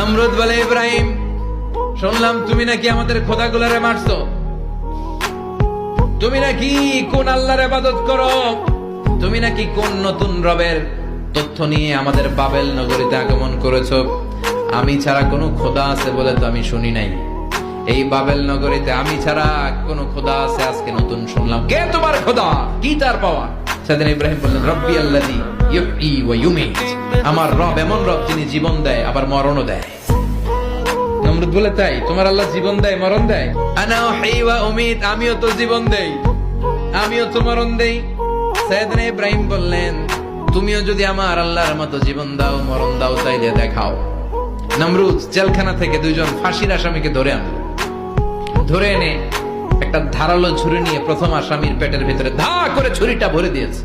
নমরুদ বলে, ইব্রাহিম, শুনলাম তুমি নাকি আমাদের খোদাগুলারে মারছো। তুমি নাকি কোন আল্লাহর ইবাদত করো? তুমি নাকি কোন নতুন রবের তথ্য নিয়ে আমাদের বাবেল নগরীতে আগমন করেছ? আমি ছাড়া কোনো খোদা আছে বলে তো আমি শুনি নাই। এই বাবেল নগরীতে আমি ছাড়া কোনো খোদা আছে আজকে নতুন শুনলাম। কে তোমার খোদা? কি তার পাওয়া ইব্রাহিম বললেন, রব্বি আমার রব এমন রব যিনি জীবন দেয়, আবার মরণও দেয়। নমরুদ বলে, তাই? তোমার আল্লাহ জীবন দেয়, মরণ দেয়? আনা আমিও তো জীবন দেই। আমিও তো মরণ দেই। ইব্রাহিম বললেন, তুমিও যদি আমার আল্লাহর মতো জীবন দাও, মরণ দাও, তাইলে দেখাও। নমরুদ জেলখানা থেকে দুইজন ফাঁসির আসামিকে ধরে আনলো। ধরে এনে একটা ধারালো ছুরি নিয়ে প্রথম আসামির পেটের ভিতরে ধা করে ছুরিটা ভরে দিয়েছে।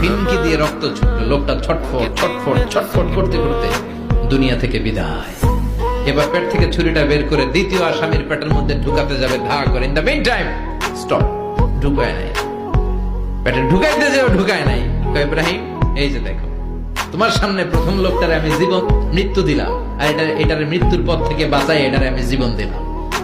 ফিনকি দিয়ে রক্ত ছুটলো। লোকটা ছটফট ছটফট ছটফট করতে করতে দুনিয়া থেকে বিদায়। এবার পেট থেকে ছুরিটা বের করে দ্বিতীয় আসামির পেটের মধ্যে ঢুকাতে যাবে ধা করে। In the main time stop ঢুকায় নাই। পেটে ঢুকাইতে যাও ঢুকায় নাই। ইব্রাহিম, এই যে দেখো, তোমার সামনে প্রথম লোকটারে আমি জীবন, মৃত্যু দিলাম। আর এটা, এটার মৃত্যুর পথ থেকে বাঁচাই, এটারে আমি জীবন দিলাম।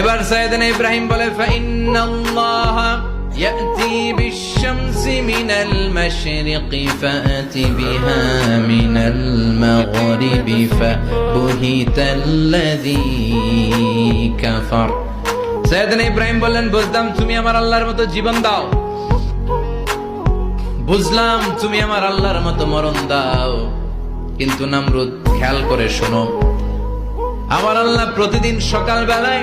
এবার সৈয়দান ইব্রাহিম বলে ফাইন্নাল্লাহ يأتي بالشمس من المشرق فأت بها من المغرب فبهت الذي كفر সৈয়দান ইব্রাহিম বললেন বুঝলাম তুমি আমার আল্লাহর মতো জীবন দাও বুঝলাম তুমি আমার আল্লাহর মতো মরণ দাও কিন্তু নামরুদ খেয়াল করে শোনো আমার আল্লাহ প্রতিদিন সকাল বেলায়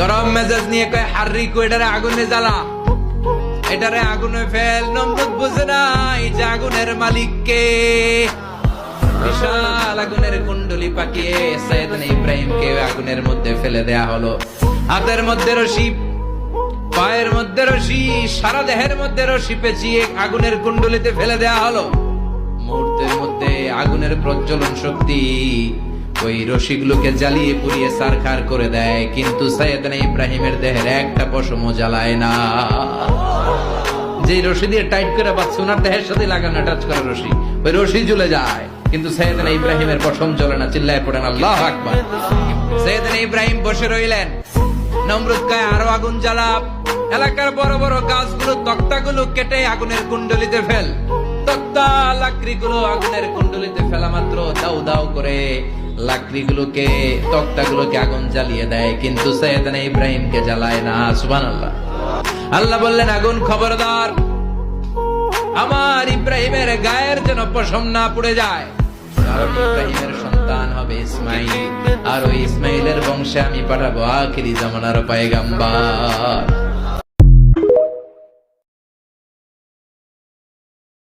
গরম মেজাজ নিয়ে কয়, হার্রি কো, এটারে আগুনে জ্বালা। এটারে আগুনে ফেল নমরুদ বুঝে নাই যে আগুনের মালিক কে বিশাল আগুনের কুণ্ডলি পাকিয়ে সৈয়দ ইব্রাহিমকে আগুনের মধ্যে ফেলে দেয়া হলো। হাতের মধ্যে রশি, পায়ের মধ্যে রশি, সারা দেহের মধ্যে রশি পেঁচিয়ে আগুনের কুণ্ডলিতে ফেলে দেয়া হলো। মুহূর্তের মধ্যে আগুনের প্রজ্বলন শক্তি ওই রশিগুলোকে জ্বালিয়ে পুড়িয়ে সারখার করে দেয়, কিন্তু সৈয়দনা ইব্রাহিমের দেহের একটা পশমও জ্বালায় না। যে রশি দিয়ে টাইট করে পাচ্ছে ওনার দেহের সাথে লাগানো টাচ করা রশি, ওই রশি জ্বলে যায়। কিন্তু সৈয়দনা ইব্রাহিমের পশম জ্বলে না, চিল্লায় পড়েন, আল্লাহ আকবার। সৈয়দনা ইব্রাহিম বসে রইলেন। নমরুদ কায় আরও আগুন জ্বালা এলাকার বড় বড় গাছগুলো, তক্তাগুলো কেটে আগুনের কুণ্ডলিতে ফেল। তক্তা, লাকড়িগুলো আগুনের কুণ্ডলিতে ফেলা মাত্র দাউ দাউ করে। লাকড়িগুলোকে, তক্তাগুলোকে আগুন জ্বালিয়ে দেয়, কিন্তু সৈয়দানা ইব্রাহিমকে জ্বালায় না, সুবহানাল্লাহ। আল্লাহ বললেন, আগুন খবরদার, আমার ইব্রাহিমের গায়ের যেন পশম না পড়ে যায়। ইব্রাহিমের সন্তান হবে ইসমাইল, আর ওই ইসমাইলের বংশে আমি পাঠাবো আখিরি জামানার পায়গাম্বার।